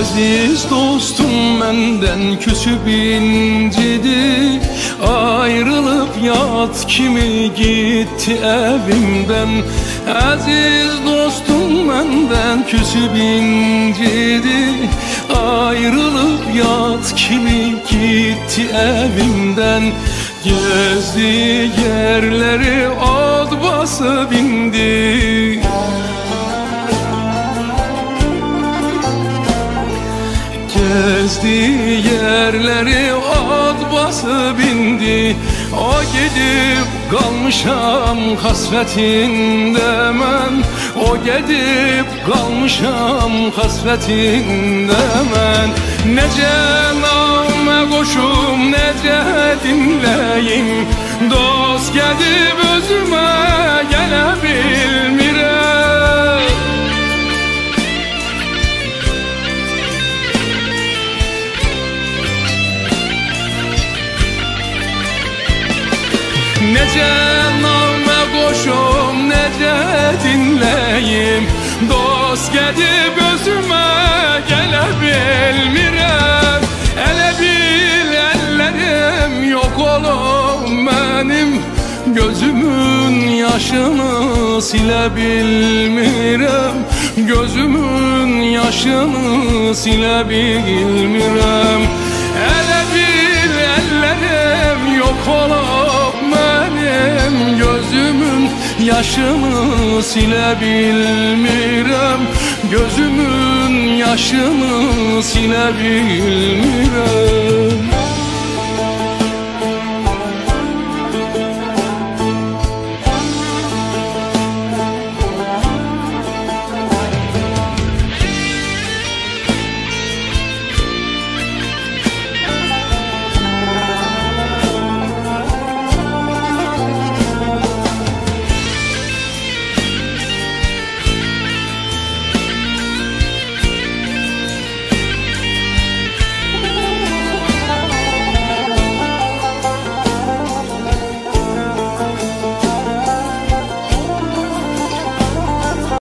Aziz dostum menden küsüp incidi. Ayrılıp yat kimi gitti evimden? Aziz dostum menden küsüp incidi. Ayrılıp yat kimi gitti evimden? Gezdi yerleri od basıp indi Gezdi yerleri od basıp indi O gidip kalmışam hasretinde men. O gidip kalmışam hasretinde men. Nece name koşum nece dinleyim. Dost gedib Necə namə qoşum, necə dinləyim Dost gedib özümə gələ bilmirəm Elə bil əllərim yox olub mənim Gözümün yaşını silə Gözümün yaşını silə bilmirəm Elə bil əllərim yox olub yaşını silə bilmirəm Gözümün yaşını silə bilmirəm